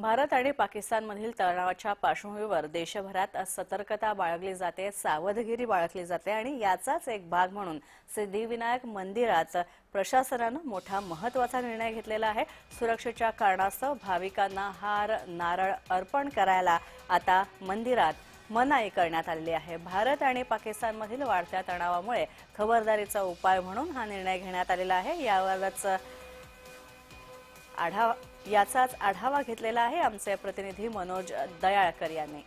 भारत आणि पाकिस्तानमधील तणावाच्या पार्श्वभूमीवर देशभरात सतर्कता बाळगली जाते सावधगिरी बाळगली जाते आणि याचाच एक भाग म्हणून सिद्धिविनायक मंदिरात प्रशासनानं मोठा महत्त्वाचा निर्णय घेतलेला आहे. सुरक्षेच्या कारणास्तव भाविकांना हार नारळ अर्पण करायला आता मंदिरात मनाई करण्यात आलेली आहे. भारत आणि पाकिस्तानमधील वाढत्या तणावामुळे खबरदारीचा उपाय म्हणून हा निर्णय घेण्यात आलेला आहे. यावरच आढावा याचाच आढावा घेतलेला आहे आमचे प्रतिनिधी मनोज दयाळकर यांनी.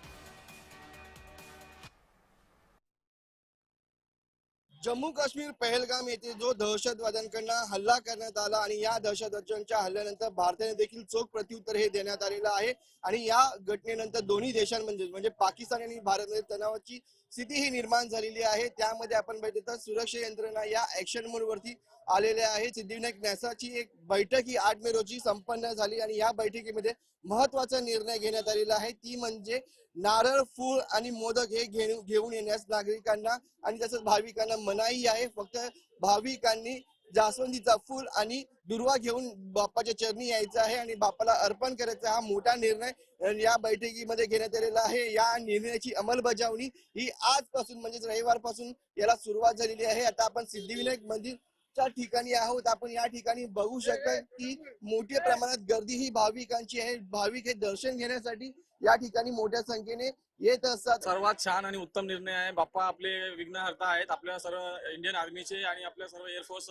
जम्मू काश्मीर पहलगाम येथे जो दहशतवाद्यांकडनं हल्ला करण्यात आला आणि या दहशतवाद्यांच्या हल्ल्यानंतर भारताने देखील चोख प्रत्युत्तर हे देण्यात आलेलं आहे. आणि या घटनेनंतर दोन्ही देशांमध्ये म्हणजे पाकिस्तान आणि भारतमध्ये तणावाची स्थिती ही निर्माण झालेली आहे. त्यामध्ये आपण बघितलं तर सुरक्षा यंत्रणा या ऍक्शन मोडवरती आलेले आहे. सिद्धिविनायक न्यासाची एक बैठक ही आठ मे रोजी संपन्न झाली आणि या बैठकीमध्ये महत्त्वाचा निर्णय घेण्यात आलेला आहे. ती म्हणजे नारळ फूल आणि मोदक हे घेऊन घेऊन येण्यास नागरिकांना आणि तसंच भाविकांना मनाई आहे. फक्त भाविकांनी जास्वंदीचा फूल आणि दुर्वा घेऊन बाप्पाच्या चरणी यायचं आहे आणि बाप्पाला अर्पण करायचा हा मोठा निर्णय या बैठकीमध्ये घेण्यात आलेला आहे. या निर्णयाची अंमलबजावणी ही आजपासून म्हणजेच रविवारपासून याला सुरुवात झालेली आहे. आता आपण सिद्धिविनायक मंदिर च्या ठिकाणी आहोत. आपण या ठिकाणी बघू शकता की मोठ्या प्रमाणात गर्दी ही भाविकांची आहे. भाविक हे दर्शन घेण्यासाठी या ठिकाणी मोठ्या संख्येने येत असतात. सर्वात छान आणि उत्तम निर्णय आहे. बाप्पा आपले विघ्नहर्ता आहेत. आपल्या सर्व इंडियन आर्मीचे आणि आपल्या सर्व एअरफोर्स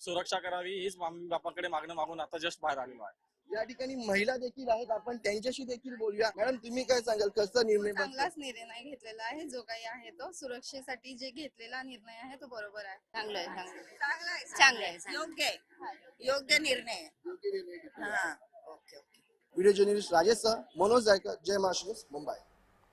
सुरक्षा करावी हीच आम्ही बाप्पाकडे मागणं मागून आता जस्ट बाहेर आलेलो आहे. या ठिकाणी महिला देखील आहेत. आपण त्यांच्याशी देखील बोलूया. मॅडम तुम्ही काय सांगाल? कसा निर्णय बसला? चांगलाच निर्णय घेतलेला आहे. जो काही आहे तो सुरक्षेसाठी जे घेतलेला निर्णय आहे तो बरोबर आहे. चांगलं आहे चांगलं चांगलं आहे. चांगलं आहे, चांगलं योग्य आहे. योग्य निर्णय आहे. योग्य निर्णय घेतला. हा okay okay. Video journalist Rajesh सह मनोज जायकर जय महाराष्ट्र न्यूज, मुंबई.